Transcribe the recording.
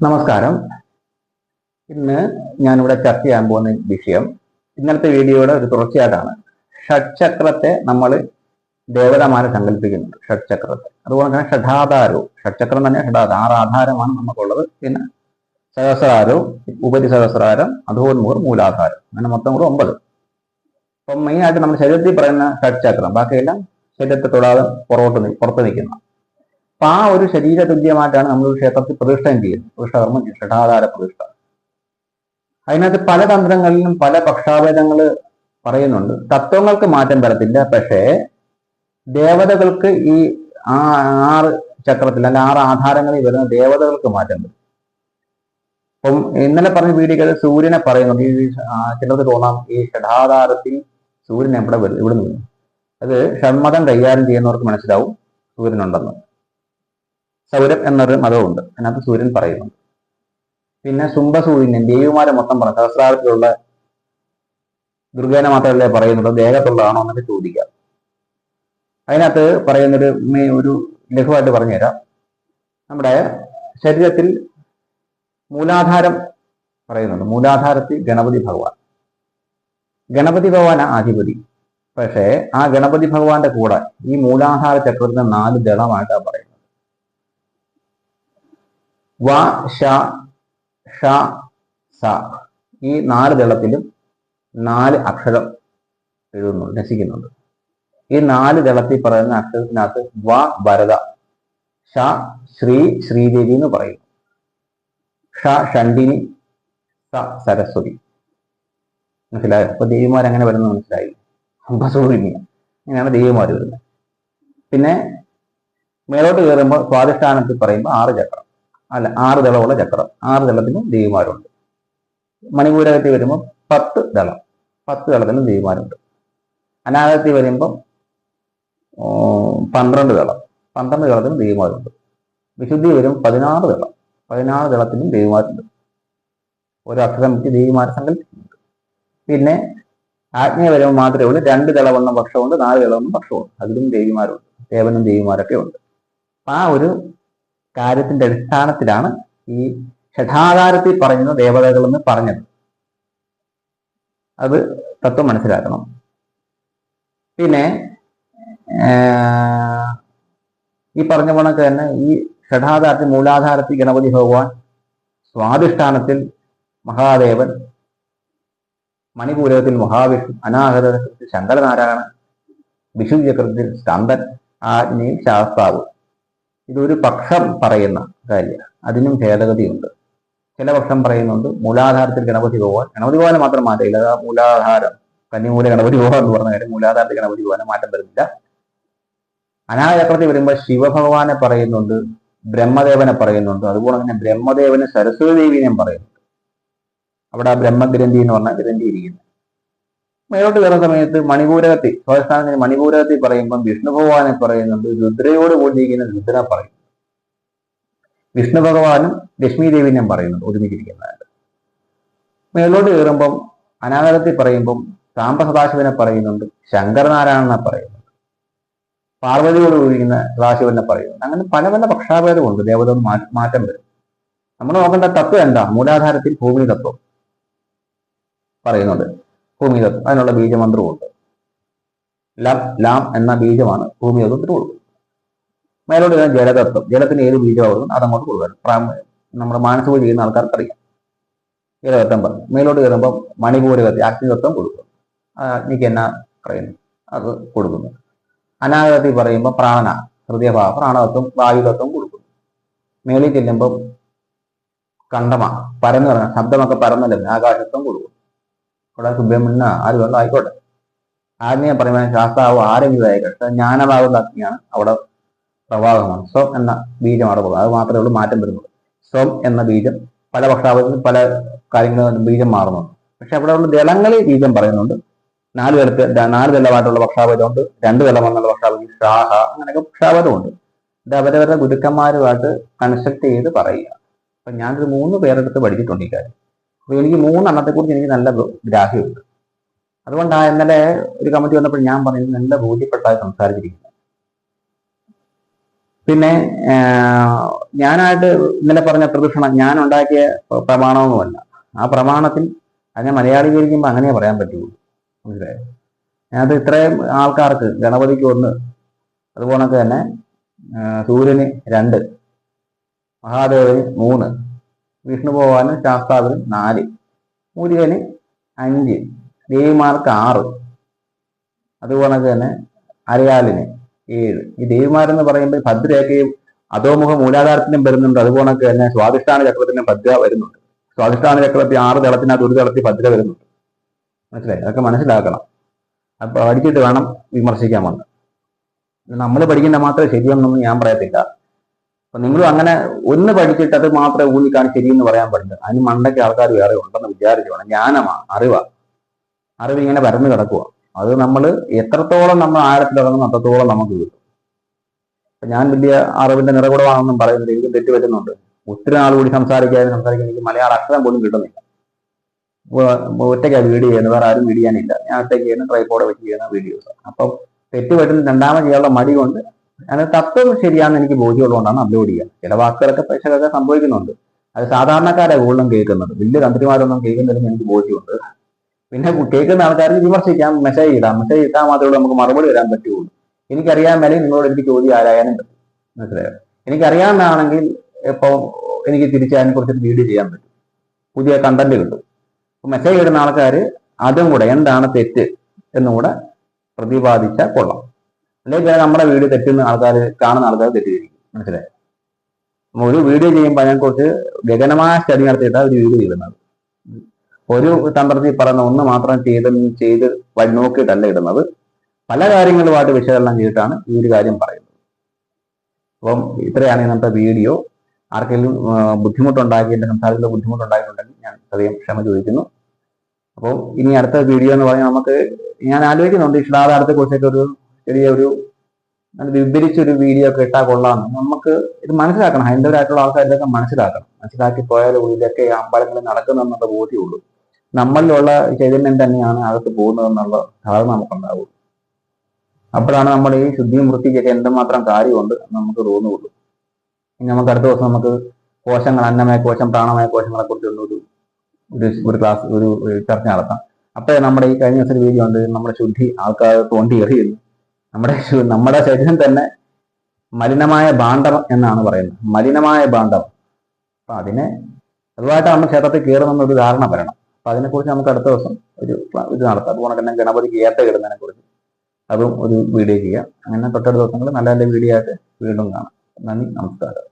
നമസ്കാരം. ഇന്ന് ഞാനിവിടെ ചർച്ച ചെയ്യാൻ പോകുന്ന വിഷയം ഇന്നത്തെ വീഡിയോയുടെ ഒരു തുടർച്ചയായിട്ടാണ്. ഷഡ്ചക്രത്തെ നമ്മൾ ദേവതമാരെ സങ്കല്പിക്കുന്നുണ്ട്. ഷഡ്ചക്രത്തെ. അതുപോലെ തന്നെ ഷഡാധാരവും. ഷഡ്ചക്രം തന്നെ ഷഡാധാരം. ആറ് ആധാരമാണ് നമുക്കുള്ളത്. പിന്നെ സഹസ്രാരവും ഉപരി സഹസ്രാരം അധോന്മുഖർ മൂലാധാരം. അങ്ങനെ മൊത്തം കൂടെ ഒമ്പത്. അപ്പം മെയിനായിട്ട് നമ്മുടെ ശരീരത്തിൽ പറയുന്ന ഷഡ്ചക്രം. ബാക്കിയെല്ലാം ശരീരത്തെ തൊടാതെ പുറകോട്ട് പുറത്ത് നിൽക്കുന്ന. അപ്പൊ ആ ഒരു ശരീര തുല്യമായിട്ടാണ് നമ്മൾ ക്ഷേത്രത്തിൽ പ്രതിഷ്ഠയും ചെയ്യുന്നത്. പ്രതിഷ്ഠകർമ്മം ചെയ്യും ഷഠാധാര പ്രതിഷ്ഠ. അതിനകത്ത് പല തന്ത്രങ്ങളിലും പല പക്ഷാഭേദങ്ങൾ പറയുന്നുണ്ട്. തത്വങ്ങൾക്ക് മാറ്റം വരത്തില്ല. പക്ഷേ ദേവതകൾക്ക് ഈ ആറ് ചക്രത്തിൽ അല്ല ആറ് ആധാരങ്ങളിൽ വരുന്ന ദേവതകൾക്ക് മാറ്റം വരും. അപ്പം ഇന്നലെ പറഞ്ഞ വീഡിയോയിൽ സൂര്യനെ പറയുന്നുണ്ട്. ഈ ചിലർക്ക് തോന്നാം ഈ ഷഠാധാരത്തിൽ സൂര്യൻ എവിടെ വരും? ഇവിടെ നിന്ന്. അത് ഷൺമതം കൈകാര്യം ചെയ്യുന്നവർക്ക് മനസ്സിലാവും സൂര്യനുണ്ടെന്ന് സൗരം എന്നൊരു മതമുണ്ട് അതിനകത്ത് സൂര്യൻ പറയുന്നുണ്ട് പിന്നെ സുംബസൂര്യനെ ദേവിമാരെ മൊത്തം പറഞ്ഞു സഹസ്രാരത്തിലുള്ള ദുർഗേനെ മാത്രമല്ലേ പറയുന്നത്? ദേഹത്തുള്ളതാണോ എന്നൊക്കെ ചോദിക്കാം. അതിനകത്ത് പറയുന്നൊരു ഒരു ലഘുവായിട്ട് പറഞ്ഞുതരാം. നമ്മുടെ ശരീരത്തിൽ മൂലാധാരം പറയുന്നുണ്ട്. മൂലാധാരത്തിൽ ഗണപതി ഭഗവാൻ. ഗണപതി ഭഗവാൻ ആധിപതി. പക്ഷേ ആ ഗണപതി ഭഗവാന്റെ കൂടെ ഈ മൂലാധാര ചക്രത്തിന് നാല് ദളമായിട്ടാണ് പറയുന്നത്. വ ഷ ഷ സ. ഈ നാല് ദളത്തിലും നാല് അക്ഷരം എഴുതുന്നുണ്ട് രസിക്കുന്നുണ്ട് ഈ നാല് ദളത്തിൽ പറയുന്ന അക്ഷരത്തിനകത്ത് വ ഭരത ഷ ശ്രീ ശ്രീദേവി എന്ന് പറയുന്നു. ഷ ഷണ്ടിനി സ സരസ്വതി. മനസ്സിലായോ? അപ്പൊ ദേവിമാർ അങ്ങനെ വരുന്നത് മനസ്സിലായി അമ്പസൂരിനി ഇങ്ങനെയാണ് ദേവിമാർ വരുന്നത്. പിന്നെ മേലോട്ട് കയറുമ്പോൾ സ്വാധിഷ്ഠാനത്തിൽ പറയുമ്പോൾ ആറ് ചക്രം. അല്ല ആറ് ദളമുള്ള ചക്രം. ആറ് ദളത്തിനും ദേവിമാരുണ്ട് മണിപൂരകത്തിൽ വരുമ്പോൾ പത്ത് ദളം. പത്ത് ദളത്തിനും ദേവിമാരുണ്ട് അനാഗത്തിൽ വരുമ്പോൾ ഓ, പന്ത്രണ്ട് ദളം. പന്ത്രണ്ട് ദളത്തിനും ദേവിമാരുണ്ട് വിശുദ്ധി വരും പതിനാറ് ദളം. പതിനാറ് ദളത്തിനും ദേവിമാരുണ്ട് ഒരു അക്ഷരം വെച്ച് ദേവിമാരെ സങ്കല്പിക്കുന്നുണ്ട്. പിന്നെ ആജ്ഞ വരുമ്പോൾ മാത്രമേ ഉള്ളൂ രണ്ട് ദളവെന്ന പക്ഷമുണ്ട് നാല് ദളവെന്ന പക്ഷമുണ്ട്. അതിലും ദേവിമാരുണ്ട് ദേവനും ദേവിമാരൊക്കെ ഉണ്ട്. ആ ഒരു കാര്യത്തിന്റെ അടിസ്ഥാനത്തിലാണ് ഈ ഷഠാകാരത്തിൽ പറയുന്ന ദേവതകൾ എന്ന് പറഞ്ഞത്. അത് തത്വം മനസ്സിലാക്കണം. പിന്നെ ഈ പറഞ്ഞ കണക്ക് തന്നെ ഈ ഷഠാധാരത്തിൽ മൂലാധാരത്തിൽ ഗണപതി ഭഗവാൻ സ്വാധിഷ്ഠാനത്തിൽ മഹാദേവൻ മണിപൂരകത്തിൽ മഹാവിഷ്ണു അനാഹതത്തിൽ ശങ്കരനാരായണൻ വിഷു ചക്രത്തിൽ സ്കന്ദൻ ആജ്ഞയിൽ ശാസ്താവ്. ഇതൊരു പക്ഷം പറയുന്ന കാര്യമാണ്. അതിനും ഭേദഗതിയുണ്ട്. ചില പക്ഷം പറയുന്നുണ്ട് മൂലാധാരത്തിൽ ഗണപതി ഭഗവാൻ ഗണപതി ഭഗവാനെ മാത്രം മാറ്റമില്ല. മൂലാധാരം കന്നിമൂല ഗണപതി ഭഗവാൻ എന്ന് പറഞ്ഞ കാര്യം മൂലാധാരത്തിൽ ഗണപതി ഭഗവാനെ മാറ്റം വരുന്നില്ല. അനാചക്രത്തിൽ വരുമ്പോൾ ശിവഭഗവാനെ പറയുന്നുണ്ട് ബ്രഹ്മദേവനെ പറയുന്നുണ്ട്. അതുപോലെ തന്നെ ബ്രഹ്മദേവനെ സരസ്വതി ദേവിനെയും പറയുന്നുണ്ട്. അവിടെ ബ്രഹ്മഗ്രന്ഥി എന്ന് പറഞ്ഞ ഗ്രന്ഥി ഇരിക്കുന്നു. മേലോട്ട് കയറുന്ന സമയത്ത് മണിപൂരകത്തിൽ സ്വസ്ഥാനത്തിന് മണിപൂരകത്തിൽ പറയുമ്പോൾ വിഷ്ണു ഭഗവാനെ പറയുന്നുണ്ട് രുദ്രയോട് കൂടിയിരിക്കുന്ന രുദ്ര പറയും വിഷ്ണു ഭഗവാനും ലക്ഷ്മി ദേവിനെയും പറയുന്നുണ്ട് ഒരുമിച്ചിരിക്കുന്നതായിട്ട്. മേലോട്ട് കയറുമ്പം അനാഗരത്തിൽ പറയുമ്പം സാമ്പ സദാശിവനെ പറയുന്നുണ്ട് ശങ്കരനാരായണനെ പറയുന്നുണ്ട് പാർവതിയോട് കൂടിയിരിക്കുന്ന സദാശിവനെ പറയുന്നുണ്ട്. അങ്ങനെ പല പല പക്ഷാഭേദമുണ്ട് ദേവത മാറ്റം വരും. നമ്മൾ നോക്കേണ്ട തത്വം എന്താ? മൂലാധാരത്തിൽ ഭൂമി തത്വം പറയുന്നുണ്ട് ഭൂമി തത്വം അതിനുള്ള ബീജമന്ത്രവുമുണ്ട്. ലം ലാം എന്ന ബീജമാണ് ഭൂമിതത്വത്തിന് കൊടുക്കുന്നത് മേലോട്ട് വരുന്ന ജലതത്വം. ജലത്തിന് ഏത് ബീജമാണ് കൊടുക്കുന്നത് അതങ്ങോട്ട് കൊടുക്കണം പ്രാമ- നമ്മുടെ മാനസിക ചെയ്യുന്ന ആൾക്കാർക്ക് അറിയാം ജലതത്വം പറഞ്ഞു. മേലോട്ട് കയറുമ്പോൾ മണിപൂരകത്തി അഗ്നിതത്വം കൊടുക്കും ആ അഗ്നിക്ക് എന്നാ പറയുന്നു? അത് കൊടുക്കുന്നു. അനാഗതത്തിൽ പറയുമ്പോൾ പ്രാണ ഹൃദയഭാവ പ്രാണതത്വം വായുതത്വം കൊടുക്കുന്നു. മേളിൽ ചെല്ലുമ്പോൾ കണ്ടമ പരന്ന് പറഞ്ഞ ശബ്ദമൊക്കെ പരന്നല്ലേ? ആകാശത്വം കൊടുക്കും അവിടെ സുബ്രഹ്മണ്യ ആര് വേണ്ട ആയിക്കോട്ടെ. ആജ്ഞയെ പറയുമ്പോൾ ശാസ്താവ് ആരെങ്കിലും ആയിക്കോട്ടെ. ജ്ഞാനഭാഗം അഗ്നിയാണ് അവിടെ പ്രവാഹമാണ്. സ്വം എന്ന ബീജം അവിടെ പോകുന്നത്. അത് മാത്രമേ ഉള്ളൂ മാറ്റം വരുന്നുള്ളൂ സ്വം എന്ന ബീജം പല പക്ഷാപത്തിൽ പല കാര്യങ്ങളും ബീജം മാറുന്നുണ്ട് പക്ഷെ അവിടെ ഉള്ള ദളങ്ങളിൽ ബീജം പറയുന്നുണ്ട്. നാല് തലത്തെ നാല് തലമായിട്ടുള്ള പക്ഷാപതമുണ്ട് രണ്ട് തലമെന്നുള്ള പക്ഷാപതി ഷാഹ അങ്ങനെയൊക്കെ പക്ഷാപതമുണ്ട്. ഇത് അവരവരുടെ ഗുരുക്കന്മാരുമായിട്ട് കൺസൾട്ട് ചെയ്ത് പറയുക. അപ്പൊ ഞാനൊരു മൂന്ന് പേരെടുത്ത് പഠിച്ചിട്ടുണ്ട് ഈ കാര്യം. അപ്പൊ എനിക്ക് മൂന്നെണ്ണത്തെ കുറിച്ച് എനിക്ക് നല്ല ഗ്ര- ഗ്രാഹ്യമുണ്ട്. അതുകൊണ്ടാണ് ഇന്നലെ ഒരു കമ്മിറ്റി വന്നപ്പോൾ ഞാൻ പറഞ്ഞത് നല്ല ബോധ്യപ്പെട്ടായി സംസാരിച്ചിരിക്കുന്നത് പിന്നെ ഞാനായിട്ട് ഇന്നലെ പറഞ്ഞ പ്രദക്ഷിണം ഞാൻ ഉണ്ടാക്കിയ പ്രമാണമൊന്നുമല്ല. ആ പ്രമാണത്തിൽ അതിനെ മലയാളീകരിക്കുമ്പോൾ അങ്ങനെ പറയാൻ പറ്റുള്ളൂ. മനസ്സിലായോ? അത് ഇത്രയും ആൾക്കാർക്ക് ഗണപതിക്ക് ഒന്ന് അതുപോലൊക്കെ തന്നെ സൂര്യന് രണ്ട് മഹാദേവന് മൂന്ന് വിഷ്ണു ഭഗവാനും ശാസ്താവിന് നാല് മുരുകന് അഞ്ച് ദേവിമാർക്ക് ആറ്. അതുപോലെ തന്നെ അരയാലിന് ഏഴ്. ഈ ദേവിമാരെന്ന് പറയുമ്പോൾ ഭദ്രയൊക്കെയും അധോമുഖ മൂലാധാരത്തിനും വരുന്നുണ്ട്. അതുപോലെ തന്നെ സ്വാധിഷ്ഠാന ചക്രത്തിനും ഭദ്ര വരുന്നുണ്ട്. സ്വാധിഷ്ഠാന ചക്രത്തിൽ ആറ് തളത്തിനകത്ത് ഒരു തളത്തിൽ ഭദ്ര വരുന്നുണ്ട്. മനസ്സിലായി? അതൊക്കെ മനസ്സിലാക്കണം. അപ്പൊ പഠിച്ചിട്ട് വേണം വിമർശിക്കാൻ വന്ന്. നമ്മൾ പഠിക്കുന്ന മാത്രമേ ശരിയെന്നൊന്നും ഞാൻ പറയത്തില്ല. അപ്പൊ നിങ്ങളും അങ്ങനെ ഒന്ന് പഠിച്ചിട്ട് അത് മാത്രമേ ഊന്നിക്കാണ് ശരിയെന്ന് പറയാൻ പറ്റില്ല അതിന് മണ്ടയ്ക്ക് ആൾക്കാർ വേറെ ഉണ്ടെന്ന് വിചാരിച്ചു വേണം ജ്ഞാനമാണ് അറിവാ. അറിവ് ഇങ്ങനെ പരന്നു കിടക്കുക അത് നമ്മൾ എത്രത്തോളം നമ്മൾ ആഴത്തിലിറങ്ങുന്നു അത്രത്തോളം നമുക്ക് കിട്ടും. ഞാൻ വലിയ അറിവിന്റെ നിറകുടമാണെന്നും പറയുന്നത് എനിക്ക് തെറ്റ് പറ്റുന്നുണ്ട്. ഒത്തിരി നാൾ കൂടി സംസാരിക്കാതെ സംസാരിക്കാൻ എനിക്ക് മലയാള അക്ഷരം പോലും കിട്ടുന്നില്ല. ഒറ്റയ്ക്കാണ് വീഡിയോ ചെയ്യുന്നത് വേറെ ആരും വീഡിയോ ചെയ്യാനില്ല. ഞാൻ ഒറ്റയ്ക്ക് ചെയ്യുന്ന ട്രൈപ്പോടെ വെച്ച് ചെയ്യുന്ന വീഡിയോസ് അപ്പം തെറ്റ് പറ്റുന്ന രണ്ടാമത് ചെയ്യാനുള്ള മടി കൊണ്ട് ഞാൻ തത്വം ശരിയാണെന്ന് എനിക്ക് ബോധ്യമുള്ളതുകൊണ്ടാണ് അപ്ലോഡ് ചെയ്യുക. ചില വാക്കുകളൊക്കെ പ്രേക്ഷകരൊക്കെ സംഭവിക്കുന്നുണ്ട്. അത് സാധാരണക്കാരെ കൂടുതലും കേൾക്കുന്നത്. വലിയ തന്ത്രിമാരൊന്നും കേൾക്കുന്നില്ലെന്ന് എനിക്ക് ബോധ്യമുണ്ട്. പിന്നെ കേൾക്കുന്ന ആൾക്കാർക്ക് വിമർശിക്കാം മെസ്സേജ് ഇടാം. മെസ്സേജ് ഇട്ടാൽ മാത്രമേ നമുക്ക് മറുപടി വരാൻ പറ്റുള്ളൂ എനിക്കറിയാൻ മേലെ നിങ്ങളോട് എനിക്ക് ചോദ്യം ആരായാലും പറ്റും. മനസ്സിലായോ? എനിക്കറിയാമെന്നാണെങ്കിൽ ഇപ്പോൾ എനിക്ക് തിരിച്ച് അതിനെ കുറിച്ച് വീഡിയോ ചെയ്യാൻ പറ്റും. പുതിയ കണ്ടന്റ് കിട്ടും. മെസ്സേജ് ഇടുന്ന ആൾക്കാർ അതും കൂടെ എന്താണ് തെറ്റ് എന്നും കൂടെ പ്രതിപാദിച്ചാൽ കൊള്ളാം. അല്ലെങ്കിൽ പിന്നെ നമ്മുടെ വീഡിയോ തെറ്റുന്ന ആൾക്കാർ കാണുന്ന ആൾക്കാർ തെറ്റിയിരിക്കും. മനസ്സിലായി? ഒരു വീഡിയോ ചെയ്യുമ്പോൾ അതിനെക്കുറിച്ച് ഗഗനമായ സ്റ്റഡി നടത്തിയിട്ടാണ് ഒരു വീഡിയോ ചെയ്യുന്നത് ഒരു തന്ത്രത്തിൽ പറയുന്ന ഒന്ന് മാത്രം ചെയ്ത് ചെയ്ത് നോക്കിയിട്ടല്ല ഇടുന്നത്. പല കാര്യങ്ങളുമായിട്ട് വിശകലനം ചെയ്തിട്ടാണ് ഈ ഒരു കാര്യം പറയുന്നത്. അപ്പം ഇത്രയാണ് ഇന്നത്തെ വീഡിയോ. ആർക്കെങ്കിലും ബുദ്ധിമുട്ടുണ്ടാക്കി എന്റെ സംസാരത്തിൽ ബുദ്ധിമുട്ടുണ്ടായിട്ടുണ്ടെങ്കിൽ ഞാൻ അധികം ക്ഷമ ചോദിക്കുന്നു. അപ്പോൾ ഇനി അടുത്ത വീഡിയോ എന്ന് പറഞ്ഞാൽ നമുക്ക് ഞാൻ ആലോചിക്കുന്നുണ്ട് ഇഷ്ടാധാരത്തെ കുറിച്ചൊക്കെ ഒരു ചെറിയ ഒരു നല്ല വിവരിച്ചൊരു വീഡിയോ ഒക്കെ ഇട്ടാൽ കൊള്ളാം. നമുക്ക് ഇത് മനസ്സിലാക്കണം. ഹൈന്ദവരായിട്ടുള്ള ആൾക്കാർ ഇതൊക്കെ മനസ്സിലാക്കണം. മനസ്സിലാക്കി പോയാലും ഈ അമ്പലങ്ങളിൽ നടക്കുന്നെന്നുള്ള ബോധ്യമുള്ളൂ. നമ്മളിലുള്ള ചൈതന്യം തന്നെയാണ് അകത്ത് പോകുന്നതെന്നുള്ള ധാരണ നമുക്കുണ്ടാവുള്ളൂ. അപ്പോഴാണ് നമ്മൾ ഈ ശുദ്ധിയും വൃത്തിക്കൊക്കെ എന്തുമാത്രം കാര്യമുണ്ട് നമുക്ക് തോന്നുകയുള്ളൂ ഇനി നമുക്ക് അടുത്ത ദിവസം നമുക്ക് കോശങ്ങൾ അന്നമയ കോശം പ്രാണമയ കോശങ്ങളെ കുറിച്ചൊന്നും ഒരു ഒരു ക്ലാസ് ഒരു ചർച്ച നടത്താം. അപ്പോഴേ നമ്മുടെ ഈ കഴിഞ്ഞ ദിവസം വീഡിയോ ഉണ്ട് നമ്മുടെ ശുദ്ധി ആൾക്കാർ തോണ്ടി എറിയുന്നു. നമ്മുടെ നമ്മുടെ ശരീരം തന്നെ മലിനമായ ഭാണ്ഡം എന്നാണ് പറയുന്നത്. മലിനമായ ഭാണ്ഡം അപ്പൊ അതിനെ അതുമായിട്ട് നമ്മൾ ക്ഷേത്രത്തിൽ കയറുമെന്ന ഒരു ധാരണ വരണം. അപ്പൊ അതിനെക്കുറിച്ച് നമുക്ക് അടുത്ത ദിവസം ഒരു ഇത് നടത്താം. അതുപോലെ തന്നെ ഗണപതിക്ക് ഏത്ത ഇടുന്നതിനെ കുറിച്ച് അതും ഒരു വീഡിയോ ചെയ്യാം. അങ്ങനെ തൊട്ടടുത്ത ദിവസങ്ങളിൽ നല്ല നല്ല വീഡിയോ ആയിട്ട് വീണ്ടും കാണാം. നന്ദി നമസ്കാരം.